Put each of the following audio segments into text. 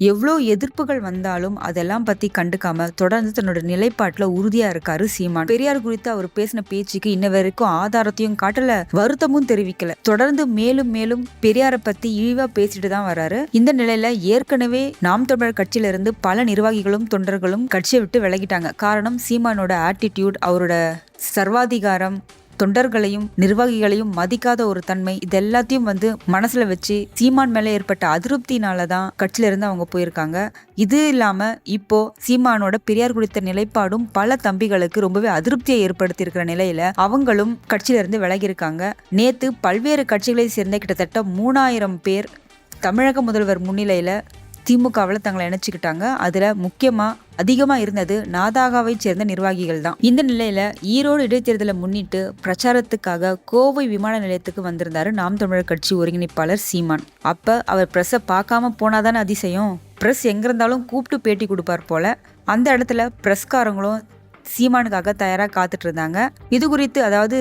எவ்வளோ எதிர்ப்புகள் வந்தாலும் அதெல்லாம் பற்றி கண்டுக்காம தொடர்ந்து தன்னோட நிலைப்பாட்டில் உறுதியாக இருக்காரு சீமான். பெரியார் குறித்து அவர் பேசின பேச்சுக்கு இன்ன வரைக்கும் ஆதாரத்தையும் காட்டல வருத்தமும் தெரிவிக்கல. தொடர்ந்து மேலும் மேலும் பெரியாரை பத்தி இழிவா பேசிட்டு தான் வராரு. இந்த நிலையில ஏற்கனவே நாம் தமிழர் கட்சியில இருந்து பல நிர்வாகிகளும் தொண்டர்களும் கட்சியை விட்டு விலகிட்டாங்க. காரணம் சீமானோட ஆட்டிடியூட் அவரோட சர்வாதிகாரம் தொண்டர்களையும் நிர்வாகிகளையும் மதிக்காத ஒரு தன்மை இது எல்லாத்தையும் வந்து மனசுல வச்சு சீமான் மேல ஏற்பட்ட அதிருப்தினால தான் கட்சியில இருந்து அவங்க போயிருக்காங்க. இது இல்லாம இப்போ சீமானோட பெரியார் குறித்த நிலைப்பாடும் பல தம்பிகளுக்கு ரொம்பவே அதிருப்தியை ஏற்படுத்தி இருக்கிற நிலையில அவங்களும் கட்சியில இருந்து விலகி நேத்து பல்வேறு கட்சிகளை சேர்ந்த கிட்டத்தட்ட மூணாயிரம் பேர் தமிழக முதல்வர் முன்னிலையில திமுகவில் தங்களை இணைச்சிக்கிட்டாங்க. அதில் முக்கியமாக அதிகமாக இருந்தது நாதாகாவை சேர்ந்த நிர்வாகிகள் தான். இந்த நிலையில் ஈரோடு இடைத்தேர்தலை முன்னிட்டு பிரச்சாரத்துக்காக கோவை விமான நிலையத்துக்கு வந்திருந்தாரு நாம் தமிழர் கட்சி ஒருங்கிணைப்பாளர் சீமான். அப்போ அவர் ப்ரெஸ்ஸை பார்க்காம போனாதானே அதிசயம்? ப்ரெஸ் எங்கே இருந்தாலும் கூப்பிட்டு பேட்டி கொடுப்பார் போல. அந்த இடத்துல ப்ரெஸ்காரங்களும் சீமானுக்காக தயாராக காத்துட்டு இருந்தாங்க. இது குறித்து அதாவது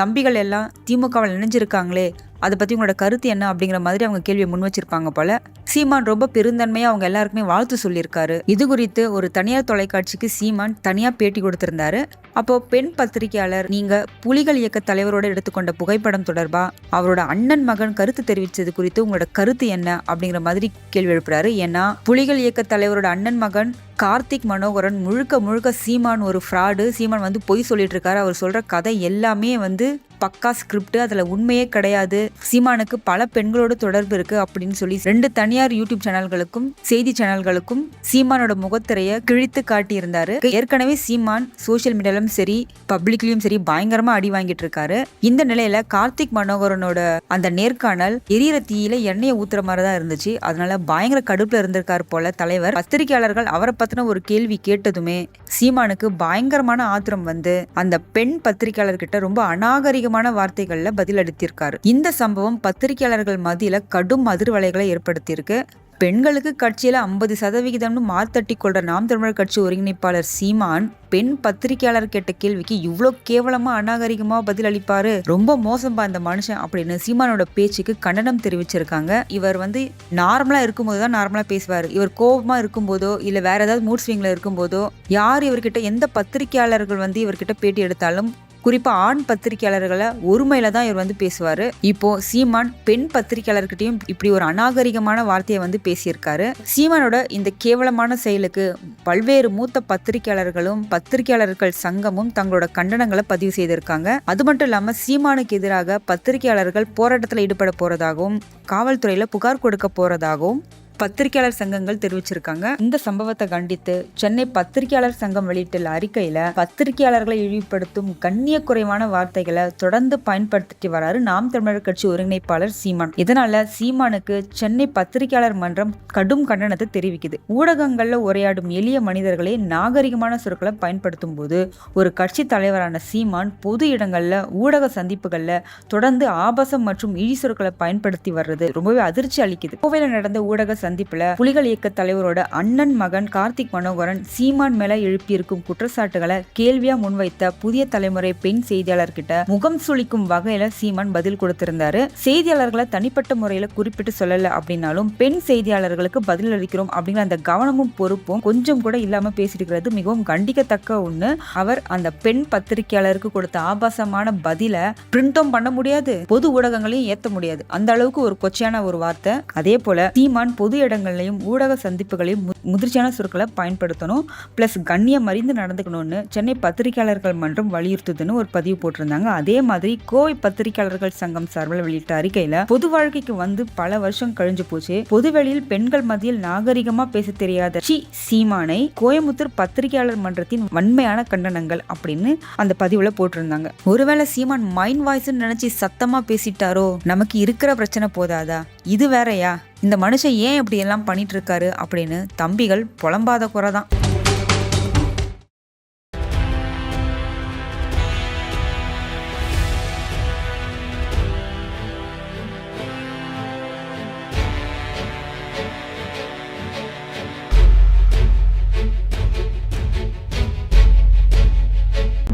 தம்பிகள் எல்லாம் திமுகவில் இணைஞ்சிருக்காங்களே அதை பற்றி உங்களோட கருத்து என்ன அப்படிங்கிற மாதிரி அவங்க கேள்வியை முன் வச்சிருப்பாங்க போல. சீமான் ரொம்ப பெருந்தன்மையாக அவங்க எல்லாருக்குமே வாழ்த்து சொல்லியிருக்காரு. இது குறித்து ஒரு தனியார் தொலைக்காட்சிக்கு சீமான் தனியாக பேட்டி கொடுத்திருந்தாரு. அப்போ பெண் பத்திரிகையாளர் நீங்க புலிகள் இயக்க தலைவரோட எடுத்துக்கொண்ட புகைப்படம் தொடர்பா? அவரோட அண்ணன் மகன் கருத்து தெரிவித்தது குறித்து உங்களோட கருத்து என்ன? அப்படிங்கிற மாதிரி கேள்வி எழுப்புறாரு. ஏன்னா புலிகள் இயக்க தலைவரோட அண்ணன் மகன் கார்த்திக் மனோகரன் முழுக்க முழுக்க சீமான் ஒரு ஃப்ராடு சீமான் வந்து பொய் சொல்லிட்டு இருக்காரு. அவர் சொல்ற கதை எல்லாமே வந்து பக்கா ஸ்கிரிப்ட் அதில் உண்மையே கிடையாது. சீமானுக்கு பல பெண்களோட தொடர்பு இருக்கு அப்படின்னு சொல்லி ரெண்டு தனியார் யூடியூப் சேனல்களுக்கும் செய்தி சேனல்களுக்கும் சீமானோட முகத்திரையை கிழித்து காட்டியிருந்தாரு. ஏற்கனவே சீமான் சோஷியல் மீடியாலும் சரி பப்ளிக்லயும் சரி பயங்கரமா அடி வாங்கிட்டு இருக்காரு. இந்த நிலையில கார்த்திக் மனோகரனோட அந்த நேர்காணல் எரியற தீயில எண்ணெயை ஊத்துற மாதிரி தான் இருந்துச்சு. அதனால பயங்கர கடுப்புல இருந்திருக்காரு போல தலைவர். பத்திரிகையாளர்கள் அவரை பத்தின ஒரு கேள்வி கேட்டதுமே சீமானுக்கு பயங்கரமான ஆத்திரம் வந்து அந்த பெண் பத்திரிகையாளர்கிட்ட ரொம்ப அநாகரிகம் அநாகரிகமான வார்த்தைகள்ல பதில் அளித்திருக்காரு இந்த சம்பவம் பத்திரிகையாளர்கள் மத்தியில கடும் அதிர்வலைகளை ஏற்படுத்தியிருக்கு. பெண்களுக்கு கட்சியில ஐம்பது சதவிகிதம்னு மாத்தட்டி கொள்ற நாம் தமிழர் கட்சி ஒருங்கிணைப்பாளர் சீமான் பெண் பத்திரிகையாளர் கேட்ட கேள்விக்கு இவ்வளோ கேவலமா அநாகரிகமா பதில் அளிப்பாரு ரொம்ப மோசம்பா இந்த மனுஷன் அப்படின்னு சீமானோட பேச்சுக்கு கண்டனம் தெரிவிச்சிருக்காங்க. இவர் வந்து நார்மலா இருக்கும்போது தான் நார்மலா பேசுவார். இவர் கோபமா இருக்கும்போதோ இல்ல வேற ஏதாவது மூட் ஸ்விங்ல இருக்கும்போதோ யார் இவர்கிட்ட எந்த பத்திரிகையாளர்கள் வந்து இவர்கிட்ட பேட்டி எடுத்தாலும் குறிப்பாக ஆண் பத்திரிகையாளர்களை ஒருமையில தான் இவர் வந்து பேசுவார். இப்போ சீமான் பெண் பத்திரிகையாளர்கிட்டையும் இப்படி ஒரு அநாகரிகமான வார்த்தையை வந்து பேசியிருக்காரு. சீமானோட இந்த கேவலமான செயலுக்கு பல்வேறு மூத்த பத்திரிகையாளர்களும் பத்திரிகையாளர்கள் சங்கமும் தங்களோட கண்டனங்களை பதிவு செய்திருக்காங்க. அது மட்டும் இல்லாம சீமானுக்கு எதிராக பத்திரிகையாளர்கள் போராட்டத்தில் ஈடுபட போறதாகவும் காவல்துறையில புகார் கொடுக்க போறதாகவும் பத்திரிகையாளர் சங்கங்கள் தெரிவிச்சிருக்காங்க. இந்த சம்பவத்தை கண்டித்து சென்னை பத்திரிகையாளர் சங்கம் வெளியிட்டுள்ள அறிக்கையில பத்திரிகையாளர்களை இழிவுபடுத்தும் கண்ணிய குறைவான வார்த்தைகளை தொடர்ந்து பயன்படுத்திட்டு வராரு நாம் தமிழர் கட்சி ஒருங்கிணைப்பாளர் சீமான். இதனால சீமானுக்கு சென்னை பத்திரிகையாளர் மன்றம் கடும் கண்டனத்தை தெரிவிக்குது. ஊடகங்கள்ல உரையாடும் எளிய மனிதர்களே நாகரிகமான சொற்களை பயன்படுத்தும் போது ஒரு கட்சி தலைவரான சீமான் பொது இடங்கள்ல ஊடக சந்திப்புகள்ல தொடர்ந்து ஆபாசம் மற்றும் இழி சொற்களை பயன்படுத்தி வர்றது ரொம்பவே அதிர்ச்சி அளிக்குது. கோவையில் நடந்த ஊடக சந்திப்புல புலிகள் இயக்க தலைவரோட அண்ணன் மகன் கார்த்திக் மனோகரன் சீமான் மேல எழுப்பியிருக்கும் குற்றச்சாட்டுகளை கேள்வியா முன்வைத்த புதிய தலைமுறை பெண் செய்தியாளர்கிட்ட முகம் சுளிக்கும் வகையில சீமான் பதில் கொடுத்திருந்தாரு. செய்தியாளர்களை தனிப்பட்ட முறையில குறிப்பிட்டு சொல்லல அப்படின்னாலும் பெண் செய்தியாளர்களுக்கு பதில் அளிக்கிறோம் அப்படிங்கிற அந்த கவனமும் பொறுப்பும் கொஞ்சம் கூட இல்லாம பேசியிருக்கிறது மிகவும் கண்டிக்கத்தக்க ஒண்ணு. அவர் அந்த பெண் பத்திரிகையாளருக்கு கொடுத்த ஆபாசமான பதில பிரிண்டும் பண்ண முடியாது பொது ஊடகங்களையும் ஏத்த முடியாது. அந்த அளவுக்கு ஒரு கொச்சையான ஒரு வார்த்தை. அதே போல சீமான் பொது இடங்கள்லையும் ஊடக சந்திப்புகளையும் முதிர்ச்சியான சொற்களை பயன்படுத்தணும். ப்ளஸ் கண்ணியம் அறிந்து நடந்துக்கணும்னு சென்னை பத்திரிகையாளர்கள் மன்றம் வலியுறுத்துதுன்னு ஒரு பதிவு போட்டிருந்தாங்க. அதே மாதிரி கோவை பத்திரிகையாளர்கள் சங்கம் சார்பில் வெளியிட்ட அறிக்கையில பொது வாழ்க்கைக்கு வந்து பல வருஷம் கழிஞ்சு போச்சு. பொதுவெளியில் பெண்கள் மத்தியில் நாகரிகமா பேச தெரியாத ஷி சீமானை கோயமுத்தூர் பத்திரிகையாளர் மன்றத்தின் வன்மையான கண்டனங்கள் அப்படின்னு அந்த பதிவுல போட்டிருந்தாங்க. ஒருவேளை சீமான் மைண்ட் வாய்ஸ்னு நினைச்சு சத்தமா பேசிட்டாரோ? நமக்கு இருக்கிற பிரச்சனை போதாதா? இது வேறயா? இந்த மனுஷன் ஏன் இப்படி எல்லாம் பண்ணிட்டு இருக்காரு அப்படின்னு தம்பிகள் புலம்பாத குறை தான்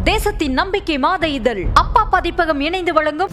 தேசத்தின் நம்பிக்கை மாத இதழ். அப்பா பதிப்பகம் இணைந்து வழங்கும்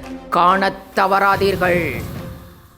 காணத் தவறாதீர்கள்.